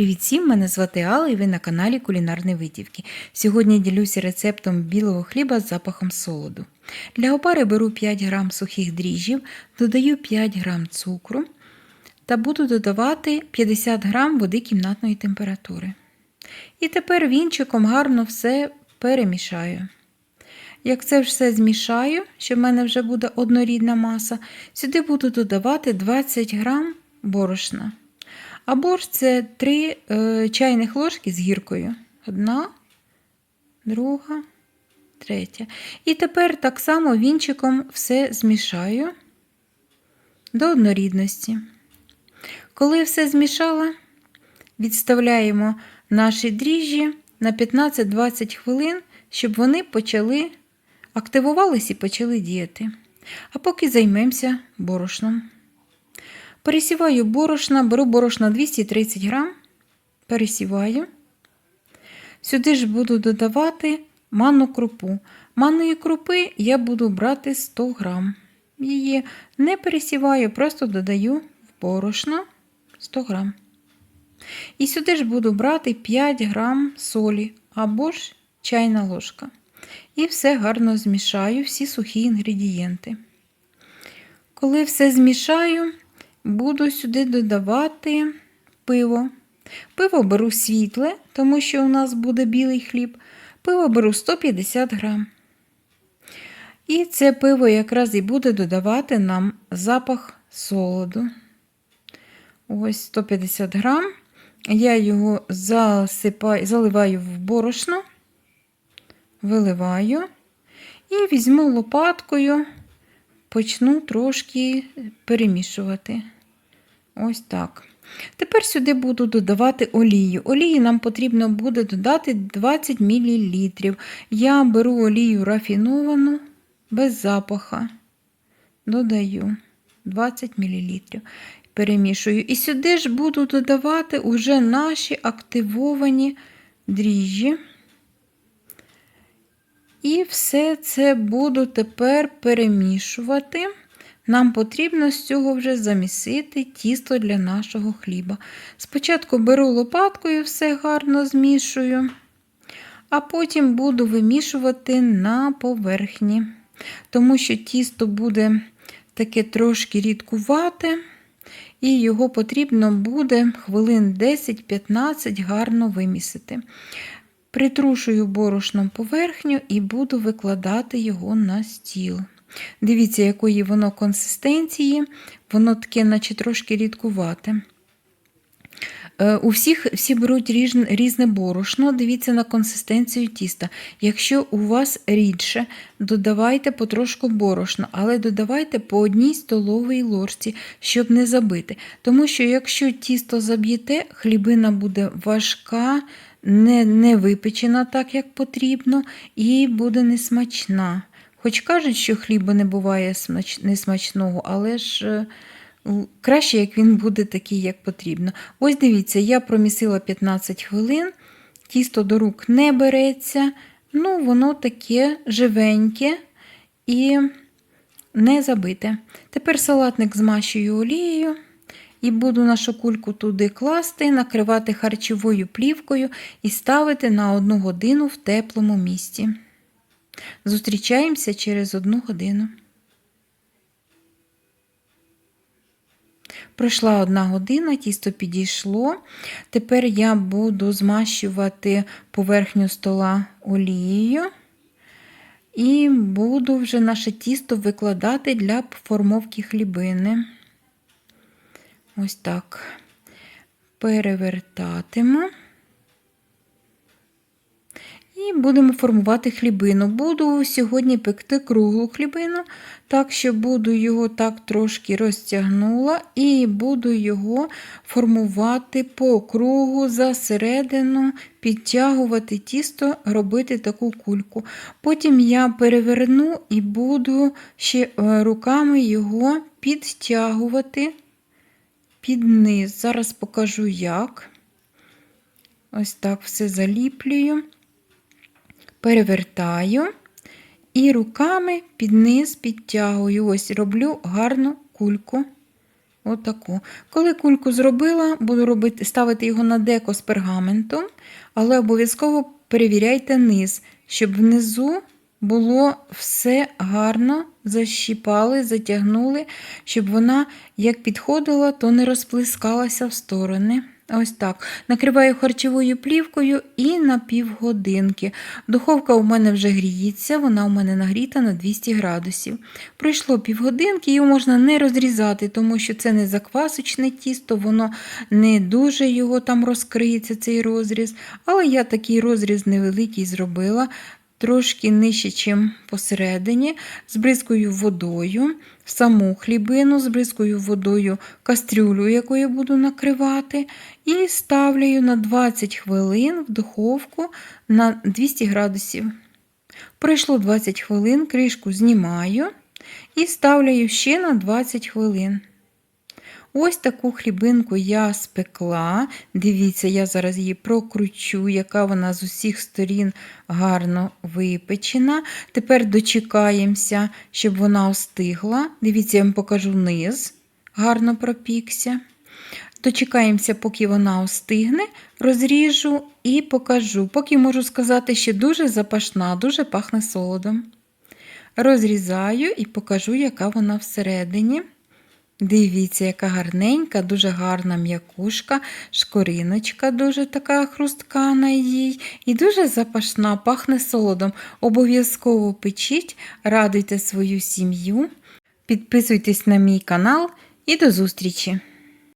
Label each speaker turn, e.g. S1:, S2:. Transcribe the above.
S1: Привіт всім! Мене звати Алла і ви на каналі Кулінарні Витівки. Сьогодні ділюся рецептом білого хліба з запахом солоду. Для опари беру 5 г сухих дріжджів, додаю 5 г цукру та буду додавати 50 г води кімнатної температури. І тепер вінчиком гарно все перемішаю. Як це все змішаю, що в мене вже буде однорідна маса, сюди буду додавати 20 г борошна. А борщ це 3 е, чайних ложки з гіркою. Одна, друга, третя. І тепер так само вінчиком все змішаю до однорідності. Коли все змішала, відставляємо наші дріжджі на 15-20 хвилин, щоб вони почали активувалися і почали діяти. А поки займемося борошном. Пересіваю борошна, беру борошна 230 грам, пересіваю. Сюди ж буду додавати манну крупу. Манної крупи я буду брати 100 грам. Її не пересіваю, просто додаю в борошно 100 грам. І сюди ж буду брати 5 грам солі або ж чайна ложка. І все гарно змішаю, всі сухі інгредієнти. Коли все змішаю, буду сюди додавати пиво. Пиво беру світле, тому що у нас буде білий хліб. Пиво беру 150 грам. І це пиво якраз і буде додавати нам запах солоду. Ось 150 грам. Я його засипаю, заливаю в борошно, виливаю і візьму лопаткою почну трошки перемішувати. Ось так. Тепер сюди буду додавати олію. Олії нам потрібно буде додати 20 мл. Я беру олію рафіновану без запаха. Додаю 20 мл. Перемішую. І сюди ж буду додавати уже наші активовані дріжджі. І все це буду тепер перемішувати. Нам потрібно з цього вже замісити тісто для нашого хліба. Спочатку беру лопаткою, все гарно змішую, а потім буду вимішувати на поверхні, тому що тісто буде таке трошки рідкувате, і його потрібно буде хвилин 10-15 гарно вимісити. Притрушую борошном поверхню і буду викладати його на стіл. Дивіться, якої воно консистенції, воно таке, наче трошки рідкувате. Е, у всіх всі беруть різне, борошно, дивіться на консистенцію тіста. Якщо у вас рідше, додавайте потрошку борошна, але додавайте по одній столовій ложці, щоб не забити. Тому що, якщо тісто заб'єте, хлібина буде важка не не випечена так, як потрібно, і буде несмачна. Хоч кажуть, що хліба не буває несмачного, але ж е, краще, як він буде такий, як потрібно. Ось дивіться, я промісила 15 хвилин, тісто до рук не береться, ну, воно таке живеньке і не забите. Тепер салатник змащую олією. І буду нашу кульку туди класти, накривати харчовою плівкою і ставити на одну годину в теплому місці. Зустрічаємося через одну годину. Пройшла одна година, тісто підійшло. Тепер я буду змащувати поверхню стола олією. І буду вже наше тісто викладати для формовки хлібини. Ось так перевертатиму. І будемо формувати хлібину. Буду сьогодні пекти круглу хлібину, так що буду його так трошки розтягнула, і буду його формувати по кругу засередину, підтягувати тісто, робити таку кульку. Потім я переверну і буду ще е, руками його підтягувати під низ. Зараз покажу як. Ось так все заліплюю, перевертаю і руками під низ підтягую. Ось роблю гарну кульку Отаку. Коли кульку зробила, буду робити, ставити його на деко з пергаментом, але обов'язково перевіряйте низ, щоб внизу було все гарно защіпали, затягнули, щоб вона, як підходила, то не розплескалася в сторони. Ось так. Накриваю харчовою плівкою і на півгодинки. Духовка у мене вже гріється, вона у мене нагріта на 200 градусів. Пройшло півгодинки, його можна не розрізати, тому що це не заквасочне тісто, воно не дуже його там розкриється, цей розріз. Але я такий розріз невеликий зробила. Трошки нижче, ніж посередині, збризкую водою, саму хлібину, з збризкую водою кастрюлю, якою буду накривати, і ставлю на 20 хвилин в духовку на 200 градусів. Пройшло 20 хвилин, кришку знімаю і ставлю ще на 20 хвилин. Ось таку хлібинку я спекла. Дивіться, я зараз її прокручу, яка вона з усіх сторін гарно випечена. Тепер дочекаємося, щоб вона остигла. Дивіться, я вам покажу низ, гарно пропікся. Дочекаємося, поки вона остигне, розріжу і покажу. Поки можу сказати, що дуже запашна, дуже пахне солодом. Розрізаю і покажу, яка вона всередині. Дивіться, яка гарненька, дуже гарна м'якушка, шкориночка дуже така хрустка на їй. І дуже запашна, пахне солодом. Обов'язково печіть, радуйте свою сім'ю, підписуйтесь на мій канал і до зустрічі!